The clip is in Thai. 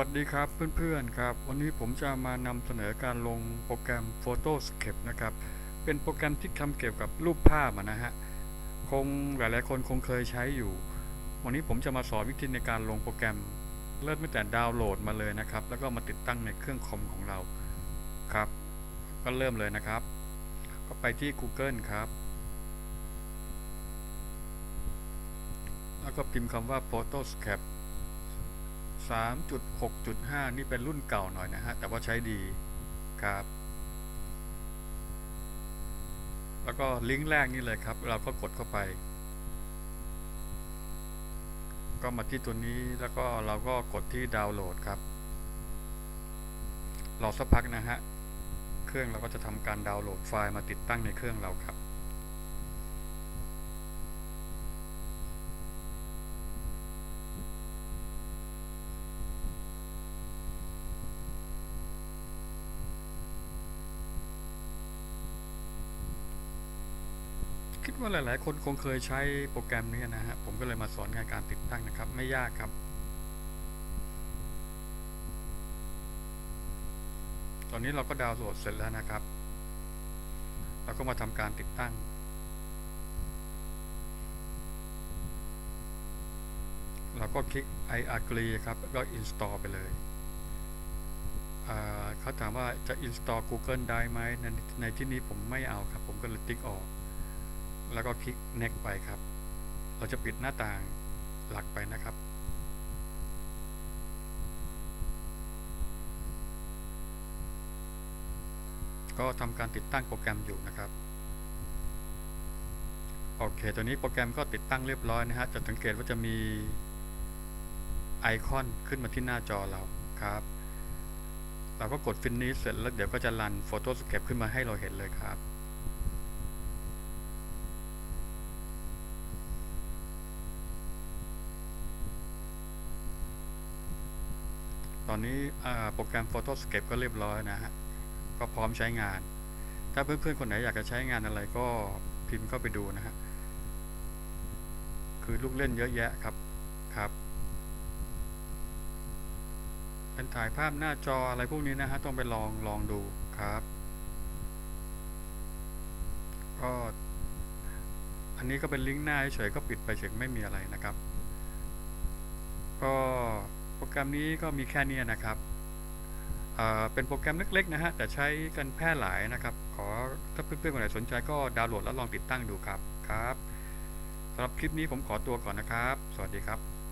วัสดีครับเพื่อนๆครับ วันนี้ผมจะมานำเสนอการลงโปรแกรม Photoscape นะครับ เป็นโปรแกรมที่ทำเกี่ยวกับรูปภาพนะฮะคงหลายๆคนคงเคยใช้อยู่ วันนี้ผมจะมาสอนวิธีในการลงโปรแกรมเริ่มตั้งแต่ดาวน์โหลดมาเลยนะครับ แล้วก็มาติดตั้งในเครื่องคอมของเราครับ ก็เริ่มเลยนะครับ ก็ไปที่ Google ครับ แล้วก็พิมพ์คำว่า Photoscape 3.6.5 นี่เป็นรุ่นเก่าหน่อยนะฮะ แต่ว่าใช้ดีครับ แล้วก็ลิงก์แรกนี่เลยครับ เราก็กดเข้าไป ก็มาที่ตัวนี้แล้วก็เราก็กดที่ดาวน์โหลดครับ รอสักพักนะฮะ เครื่องเราก็จะทำการดาวน์โหลดไฟล์มาติดตั้งในเครื่องเราครับ คิดว่าหลาย ๆ คนคงเคยใช้โปรแกรมนี้นะฮะ ผมก็เลยมาสอนงานการติดตั้งนะครับ ไม่ยากครับ ตอนนี้เราก็ดาวน์โหลดเสร็จแล้วนะครับ เราก็มาทำการติดตั้ง เราก็คลิก I agree ครับ แล้วก็ install ไปเลยเขาถามว่าจะ install Google ได้ไหมในในที่นี้ผมไม่เอาครับ ผมก็เลยติ๊กออก แล้วก็คลิก next ไปครับ เราจะปิดหน้าต่างหลักไปนะครับ ก็ทำการติดตั้งโปรแกรมอยู่นะครับ โอเค ตัวนี้โปรแกรมก็ติดตั้งเรียบร้อยนะฮะ จะสังเกตว่าจะมีไอคอนขึ้นมาที่หน้าจอเราครับ เราก็กด finish เสร็จแล้วเดี๋ยวก็จะรัน Photoscape ขึ้นมาให้เราเห็นเลยครับ ต อนนี้โปรแกรม Photoscape ก็เรียบร้อยนะฮะ ก็พร้อมใช้งาน ถ้าเพื่อนๆ คนไหนอยากจะใช้งานอะไรก็พิมพ์เข้าไปดูนะฮะ คือลูกเล่นเยอะแยะครับ ครับ เป็นถ่ายภาพหน้าจออะไรพวกนี้นะฮะ ต้องไปลองลองดูครับ ก็อันนี้ก็เป็นลิงก์หน้าเฉยๆก็ปิดไปเฉยไม่มีอะไรนะครับ ก็ โปรแกรมนี้ก็มีแค่นี้นะครับเเป็นโปรแกรมเล็กๆนะฮะแต่ใช้กันแพร่หลายนะครับ ขอถ้าเพื่อนๆคนไหนสนใจก็ดาวน์โหลดแล้วลองติดตั้งดูครับครับสำหรับคลิปนี้ผมขอตัวก่อนนะครับ สวัสดีครับ